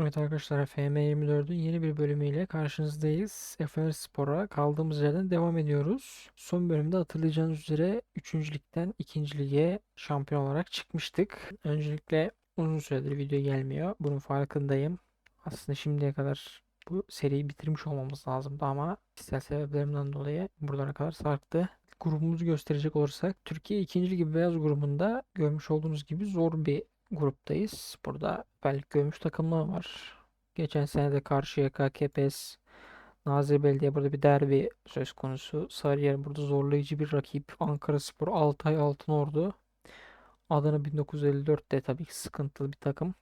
Evet arkadaşlar FM24'ün yeni bir bölümüyle karşınızdayız. Efer Spor'a kaldığımız yerden devam ediyoruz. Son bölümde hatırlayacağınız üzere 3. ligden 2. lige şampiyon olarak çıkmıştık. Öncelikle uzun süredir video gelmiyor. Bunun farkındayım. Aslında şimdiye kadar bu seriyi bitirmiş olmamız lazımdı ama kişisel sebeplerimden dolayı buralara kadar sarktı. Grubumuzu gösterecek olursak Türkiye 2. Ligi Beyaz grubunda görmüş olduğunuz gibi zor bir gruptayız. Burada belki görmüş takımlar var. Geçen sene de Karşıyaka, Kepez, Nazilli Belediye burada bir derbi söz konusu. Sarıyer burada zorlayıcı bir rakip. Ankaraspor, Altay, Altınordu. Adana 1954 de tabii ki sıkıntılı bir takım.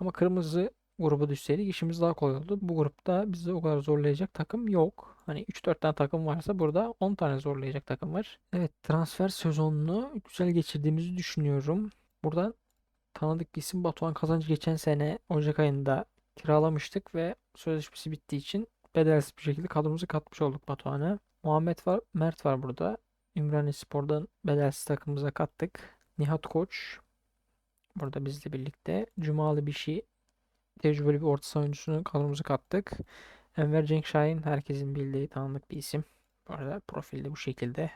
Ama kırmızı gruba düşseydik işimiz daha kolay oldu. Bu grupta bizi o kadar zorlayacak takım yok. Hani 3-4 tane takım varsa burada 10 tane zorlayacak takım var. Evet transfer sezonunu güzel geçirdiğimizi düşünüyorum. Buradan tanıdık bir isim Batuhan Kazancı geçen sene Ocak ayında kiralamıştık ve sözleşmesi bittiği için bedelsiz bir şekilde kadromuza katmış olduk Batuhan'ı. Muhammed var, Mert var burada. Ümraniye Spor'dan bedelsiz takımımıza kattık. Nihat Koç burada bizle birlikte. Cumalı Bişi tecrübeli bir orta saha oyuncusunu kadromuza kattık. Enver Cenk Şahin herkesin bildiği tanıdık bir isim. Bu arada profilde bu şekilde.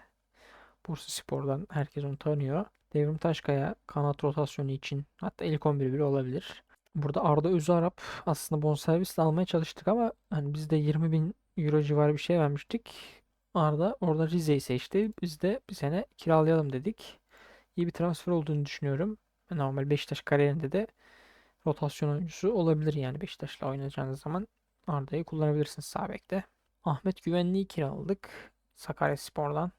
Bursa Spor'dan herkes onu tanıyor. Devrim Taşkaya kanat rotasyonu için hatta ilk 11 bile olabilir. Burada Arda Özarap aslında bonservisle almaya çalıştık ama hani biz de 20 bin euro civarı bir şey vermiştik. Arda orada Rize'yi seçti. Biz de bir sene kiralayalım dedik. İyi bir transfer olduğunu düşünüyorum. Normal Beşiktaş kariyerinde de rotasyon oyuncusu olabilir yani Beşiktaş'la oynayacağınız zaman Arda'yı kullanabilirsiniz sağ bekte. Ahmet Güvenli'yi kiraladık. Sakaryaspor'dan.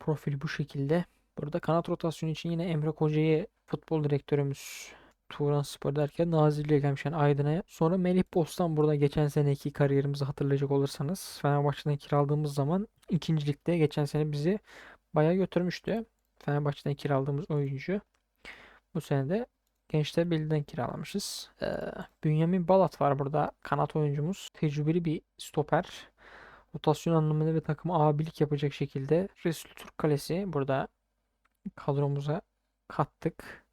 Profili bu şekilde. Burada kanat rotasyonu için yine Emre Koca'yı futbol direktörümüz Turan Spor derken Nazilli'ye gelmiş yani Aydın'a. Sonra Melih Bostan burada geçen seneki kariyerimizi hatırlayacak olursanız Fenerbahçe'den kiraladığımız zaman ikinci ligde geçen sene bizi bayağı götürmüştü. Fenerbahçe'den kiraladığımız oyuncu. Bu sene de Gençler Birliği'den kiralamışız. Ee, Bünyamin Balat var burada kanat oyuncumuz. Tecrübeli bir stoper. Rotasyon anlamında ve takıma abilik yapacak şekilde Resul Türk Kalesi burada kadromuza kattık.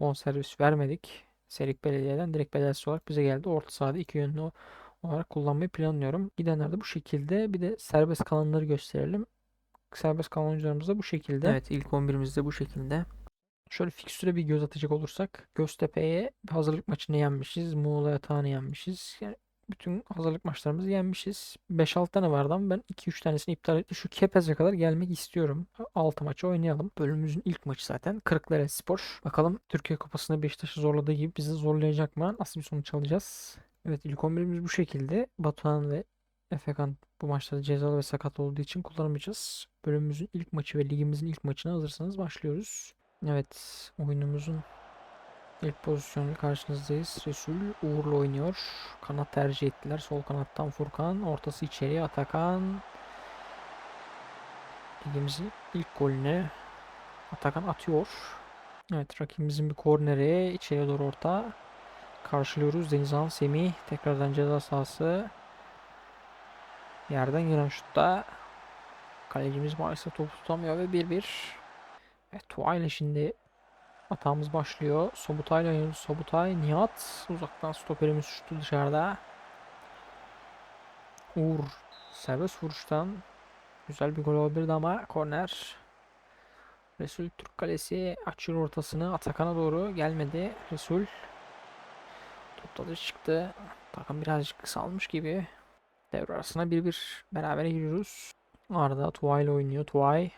Bonservis vermedik. Serik Belediye'den direkt bedelsiz olarak bize geldi. Orta sahada iki yönlü olarak kullanmayı planlıyorum. Gidenler de bu şekilde. Bir de serbest kalanları gösterelim. Serbest kalan oyuncularımız da bu şekilde. Evet ilk 11'imiz de bu şekilde. Şöyle fikstüre bir göz atacak olursak Göztepe'ye hazırlık maçını yenmişiz. Muğla Yatağı'nı yenmişiz. Yani bütün hazırlık maçlarımızı yenmişiz. 5-6 tane vardı ama ben 2-3 tanesini iptal ettim. Şu Kepez'e kadar gelmek istiyorum. 6 maçı oynayalım. Bölümümüzün ilk maçı zaten. Kırklareli Spor. Bakalım Türkiye Kupası'nda Beşiktaş'ı zorladığı gibi bizi zorlayacak mı? Nasıl bir sonuç alacağız? Evet ilk 11'imiz bu şekilde. Batuhan ve Efekan bu maçlarda cezalı ve sakat olduğu için kullanamayacağız. Bölümümüzün ilk maçı ve ligimizin ilk maçına hazırsanız başlıyoruz. Evet oyunumuzun ilk pozisyonu karşınızdayız. Resul Uğur'la oynuyor. Kanat tercih ettiler. Sol kanattan Furkan. Ortası içeriye Atakan. Ligimizin ilk golünü Atakan atıyor. Evet rakibimizin bir korneri. içeriye doğru orta. Karşılıyoruz. Denizhan Semih. Tekrardan ceza sahası. Yerden gelen şutta. Kalecimiz maalesef topu tutamıyor ve 1-1. Evet Tua ile şimdi Hatamız başlıyor. Sobutay ile. Sobutay, Nihat. Uzaktan stoperimiz şutu dışarıda. Uğur. Serbest vuruştan. Güzel bir gol olabilirdi ama korner. Resul Türk Kalesi açıyor ortasını. Atakan'a doğru gelmedi. Resul. Top da çıktı. Takım birazcık kısalmış gibi. Devre arasına 1-1 beraber giriyoruz. Arda Tuay ile oynuyor. Tuay.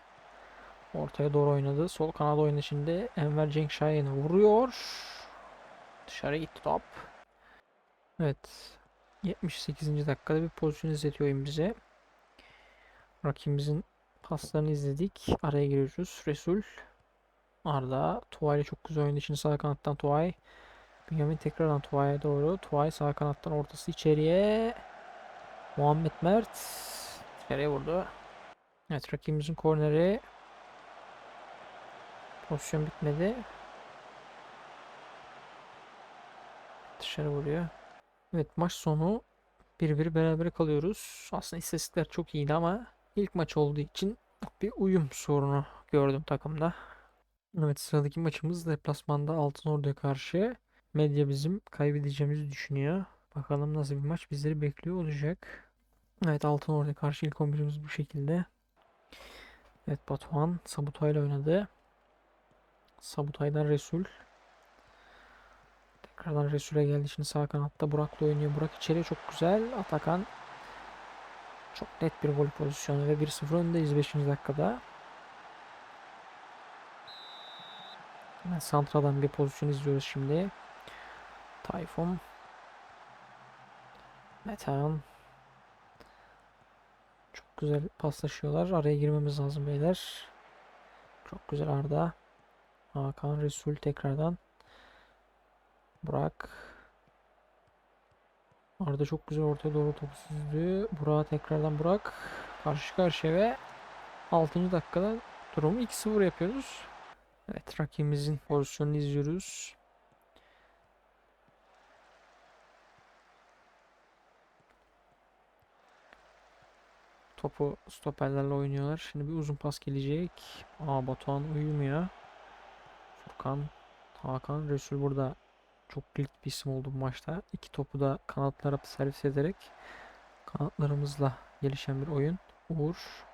Ortaya doğru oynadı. Sol kanada içinde Enver Cenk vuruyor. Dışarı gitti top. Evet. 78. dakikada bir pozisyon izletiyor oyun bize. Rakibimizin paslarını izledik. Araya giriyoruz. Resul. Arda. Tuay ile çok güzel oynadı. Şimdi sağ kanattan Tuay. Bünyamin tekrardan Tuay'a doğru. Tuay sağ kanattan ortası içeriye. Muhammed Mert. İçeriye vurdu. Evet rakibimizin korneri. Pozisyon bitmedi. Dışarı vuruyor. Evet maç sonu 1-1 beraber kalıyoruz. Aslında istatistikler çok iyiydi ama ilk maç olduğu için bir uyum sorunu gördüm takımda. Evet sıradaki maçımız deplasmanda Altınordu'ya karşı. Medya bizim kaybedeceğimizi düşünüyor. Bakalım nasıl bir maç bizleri bekliyor olacak. Evet Altın Ordu'ya karşı ilk 11'imiz bu şekilde. Evet Batuhan Sabutay ile oynadı. Sabutay'dan Resul. Tekrardan Resul'e geldi. Şimdi sağ kanatta Burak'la oynuyor. Burak içeriye çok güzel. Atakan çok net bir gol pozisyonu ve 1-0 öndeyiz 5. dakikada. Hemen Santra'dan bir pozisyon izliyoruz şimdi. Tayfun. Metehan. Çok güzel paslaşıyorlar. Araya girmemiz lazım beyler. Çok güzel Arda. Hakan Resul tekrardan. Burak. Arda çok güzel ortaya doğru topu süzdü. Burak tekrardan Burak. Karşı karşıya ve 6. dakikada durumu 2-0 yapıyoruz. Evet rakibimizin pozisyonunu izliyoruz. Topu stoperlerle oynuyorlar. Şimdi bir uzun pas gelecek. Aa Batuhan uyumuyor. Furkan, Hakan, Resul burada çok kilit bir isim oldu bu maçta. İki topu da kanatlara servis ederek kanatlarımızla gelişen bir oyun. Uğur.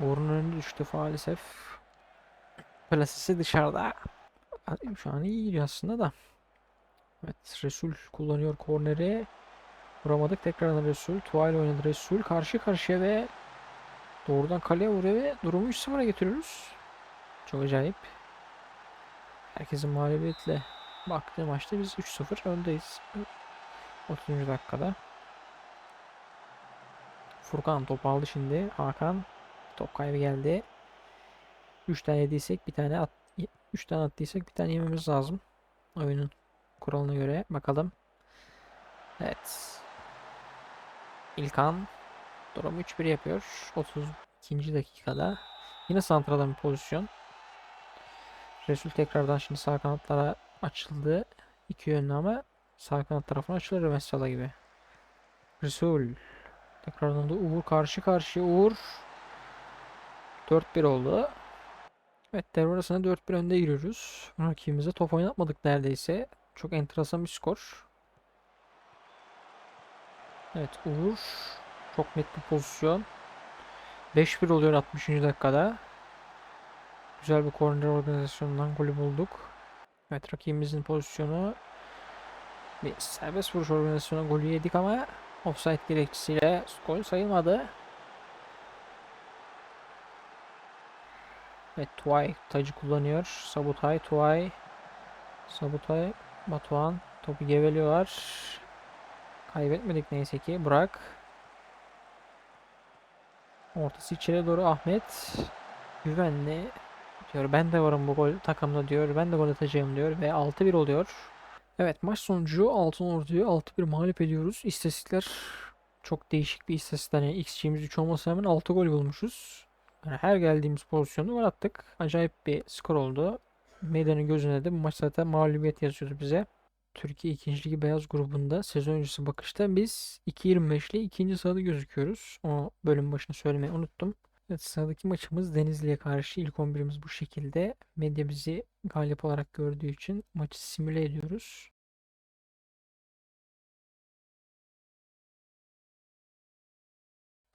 Uğur'un önünde düştü maalesef. Plasesi dışarıda. Şu an iyi gidiyor aslında da. Evet Resul kullanıyor korneri. Vuramadık tekrardan Resul. Tuval oynadı Resul. Karşı karşıya ve doğrudan kaleye vuruyor ve durumu 3-0'a getiriyoruz. Çok acayip. Herkesin mağlubiyetle baktığı maçta biz 3-0 öndeyiz. 30. dakikada. Furkan top aldı şimdi. Hakan top kaybı geldi. 3 tane yediysek bir tane at 3 tane attıysak bir tane yememiz lazım. Oyunun kuralına göre bakalım. Evet. İlkan durum 3-1 yapıyor. 32. dakikada. Yine santradan bir pozisyon. Resul tekrardan şimdi sağ kanatlara açıldı. İki yönlü ama sağ kanat tarafına açılır mesela gibi. Resul. Tekrardan da Uğur karşı karşıya. Uğur. 4-1 oldu. Evet devre arasında 4-1 önde giriyoruz. Rakibimize top oynatmadık neredeyse. Çok enteresan bir skor. Evet Uğur. Çok net bir pozisyon. 5-1 oluyor 60. dakikada. Güzel bir korner organizasyonundan golü bulduk. Evet rakibimizin pozisyonu bir serbest vuruş organizasyonu golü yedik ama offside gerekçesiyle gol sayılmadı. Evet Tuay tacı kullanıyor. Sabutay Tuay Sabutay Batuhan topu geveliyorlar. Kaybetmedik neyse ki. Bırak. Ortası içeri doğru Ahmet. Güvenli diyor. Ben de varım bu gol takımda diyor. Ben de gol atacağım diyor ve 6-1 oluyor. Evet maç sonucu Altın Ordu'yu 6-1 mağlup ediyoruz. İstatistikler çok değişik bir istatistik. Yani XG'miz 3 olmasına rağmen 6 gol bulmuşuz. Yani her geldiğimiz pozisyonu gol attık. Acayip bir skor oldu. Meydanın gözüne de bu maç zaten mağlubiyet yazıyordu bize. Türkiye 2. Ligi Beyaz grubunda sezon öncesi bakışta biz 2.25 ile ikinci sırada gözüküyoruz. O bölüm başına söylemeyi unuttum. Evet sıradaki maçımız Denizli'ye karşı ilk 11'imiz bu şekilde. Medya bizi galip olarak gördüğü için maçı simüle ediyoruz.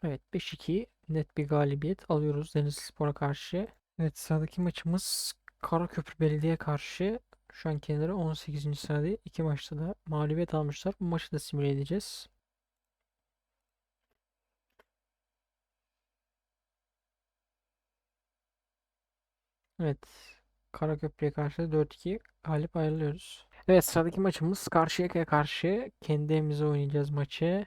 Evet 5-2 net bir galibiyet alıyoruz Denizli Spor'a karşı. Evet sıradaki maçımız Karaköprü Belediye karşı. Şu an kendileri 18. sırada. iki maçta da mağlubiyet almışlar. Bu maçı da simüle edeceğiz. Evet. Karaköprü'ye karşı 4-2 galip ayrılıyoruz. Evet sıradaki maçımız Karşıyaka'ya karşı kendi oynayacağız maçı.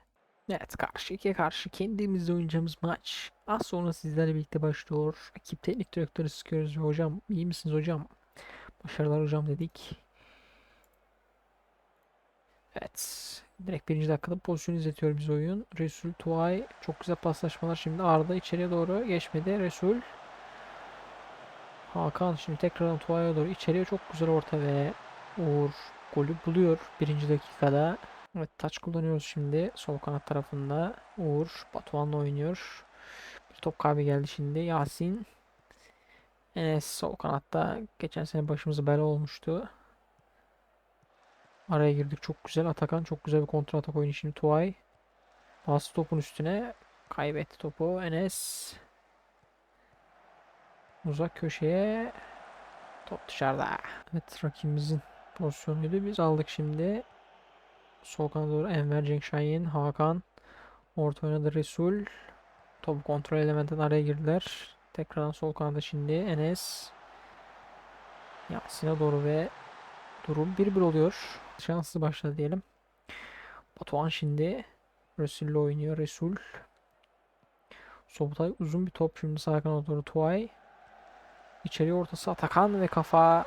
Evet Karşıyaka'ya karşı kendi oynayacağımız maç. Az sonra sizlerle birlikte başlıyor. Ekip teknik direktörü sıkıyoruz. Hocam iyi misiniz hocam? Başarılar hocam dedik. Evet. Direkt birinci dakikada pozisyon izletiyor bize oyun. Resul Tuay çok güzel paslaşmalar şimdi Arda içeriye doğru geçmedi. Resul Hakan şimdi tekrardan Tuay'a doğru içeriye çok güzel orta ve Uğur golü buluyor birinci dakikada. Evet taç kullanıyoruz şimdi sol kanat tarafında. Uğur Batuhan'la oynuyor. Bir top kaybı geldi şimdi. Yasin Enes sol kanatta geçen sene başımıza bela olmuştu. Araya girdik çok güzel. Atakan çok güzel bir kontra atak oyunu şimdi Tuay. Bastı topun üstüne. Kaybetti topu. Enes. Uzak köşeye. Top dışarıda. Evet rakibimizin pozisyonuydu. Biz aldık şimdi. Sol kanada doğru Enver Cenkşahin, Hakan. Orta oynadı Resul. Topu kontrol elementen araya girdiler. Tekrardan sol kanada şimdi Enes. Yasin'e doğru ve durum 1-1 oluyor. Şanslı başladı diyelim. Batuhan şimdi Resul'le oynuyor. Resul. Sobutay uzun bir top şimdi sağ kanada doğru Tuay. İçeri ortası Atakan ve kafa.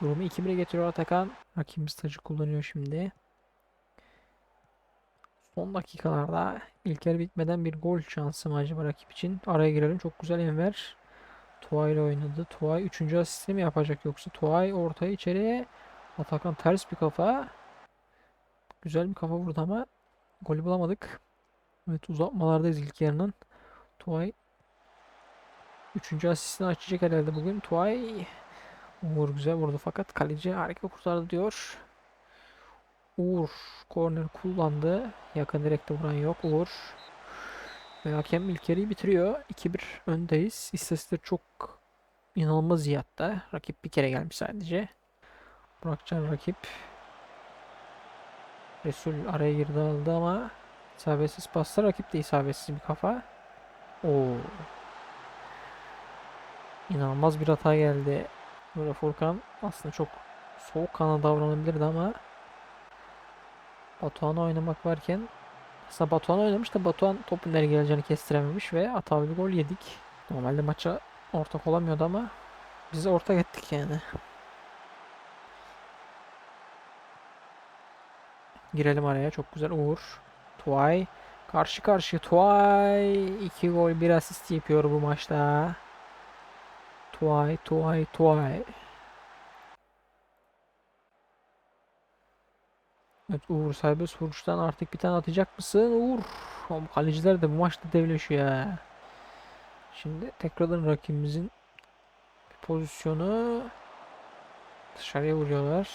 Durumu 2-1'e getiriyor Atakan. Rakibimiz tacı kullanıyor şimdi. Son dakikalarda ilk yarı bitmeden bir gol şansı mı acaba rakip için? Araya girelim. Çok güzel Enver. Tuay ile oynadı. Tuay 3. asistini mi yapacak yoksa? Tuay ortaya içeriye. Atakan ters bir kafa. Güzel bir kafa vurdu ama golü bulamadık. Evet uzatmalardayız ilk yarının. Tuay 3. asistini açacak herhalde bugün. Tuay Uğur güzel vurdu fakat kaleci harika kurtardı diyor. Uğur korner kullandı. Yakın direkte vuran yok. Uğur ve hakem ilk yarıyı bitiriyor. 2-1 öndeyiz. İstatistikler çok inanılmaz iyi hatta. Rakip bir kere gelmiş sadece. Burakcan rakip. Resul araya girdi aldı ama isabetsiz pasta rakip de isabetsiz bir kafa. Oo. İnanılmaz bir hata geldi. Böyle Furkan aslında çok soğukkanlı davranabilirdi ama Batuhan'ı oynamak varken aslında Batuhan oynamış da Batuhan topun nereye geleceğini kestirememiş ve hatalı bir gol yedik. Normalde maça ortak olamıyordu ama biz ortak ettik yani. Girelim araya. Çok güzel Uğur. Tuay. Karşı karşı Tuay. 2 gol 1 asist yapıyor bu maçta. Tuay, Tuay, Tuay. Evet Uğur serbest vuruştan artık bir tane atacak mısın? Uğur. Oğlum, kaleciler de bu maçta devleşiyor ya. Şimdi tekrardan rakibimizin pozisyonu dışarıya vuruyorlar.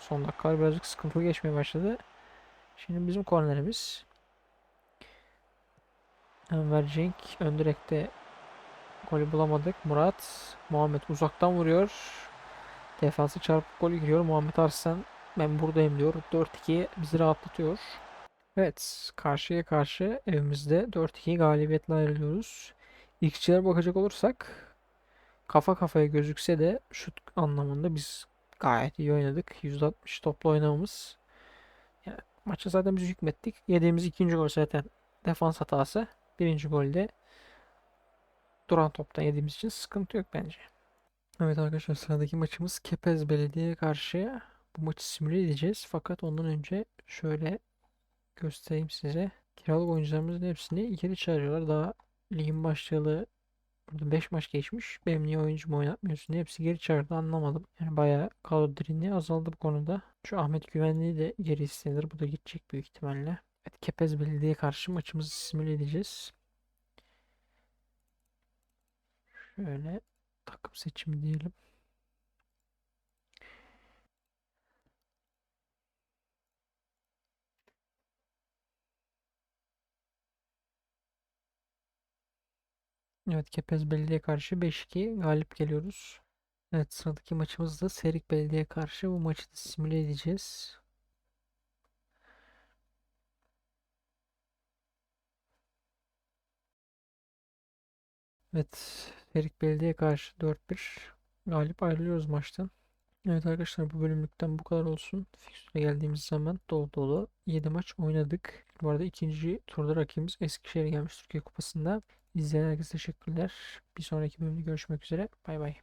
Son dakikalar birazcık sıkıntılı geçmeye başladı. Şimdi bizim kornerimiz. Enver Cenk ön direkte golü bulamadık. Murat Muhammed uzaktan vuruyor. Defansı çarpıp gol giriyor. Muhammed Arslan ben buradayım diyor. 4-2 bizi rahatlatıyor. Evet karşıya karşı evimizde 4-2 galibiyetle ayrılıyoruz. İlkçilere bakacak olursak kafa kafaya gözükse de şut anlamında biz gayet iyi oynadık. %60 toplu oynamamız. Yani maça zaten biz hükmettik. Yediğimiz ikinci gol zaten defans hatası. Birinci golde duran toptan yediğimiz için sıkıntı yok bence. Evet arkadaşlar sıradaki maçımız Kepez Belediye'ye karşı. Bu maçı simüle edeceğiz. Fakat ondan önce şöyle göstereyim size. Kiralık oyuncularımızın hepsini içeri çağırıyorlar. Daha ligin başlayalı burada 5 maç geçmiş. Benim niye oyuncumu oynatmıyorsun diye hepsi geri çağırdı anlamadım. Yani bayağı kadro derinliği azaldı bu konuda. Şu Ahmet Güvenliği de geri istenir. Bu da gidecek büyük ihtimalle. Evet Kepez Belediye'ye karşı maçımızı simüle edeceğiz. Şöyle takım seçimi diyelim. Evet Kepez Belediye karşı 5-2 galip geliyoruz. Evet sıradaki maçımız da Serik Belediye karşı. Bu maçı da simüle edeceğiz. Evet Serik Belediye karşı 4-1 galip ayrılıyoruz maçtan. Evet arkadaşlar bu bölümlükten bu kadar olsun. Fikstüre geldiğimiz zaman dolu dolu 7 maç oynadık. Bu arada ikinci turda rakibimiz Eskişehir'e gelmiş Türkiye Kupası'nda. İzleyen herkese teşekkürler. Bir sonraki bölümde görüşmek üzere. Bay bay.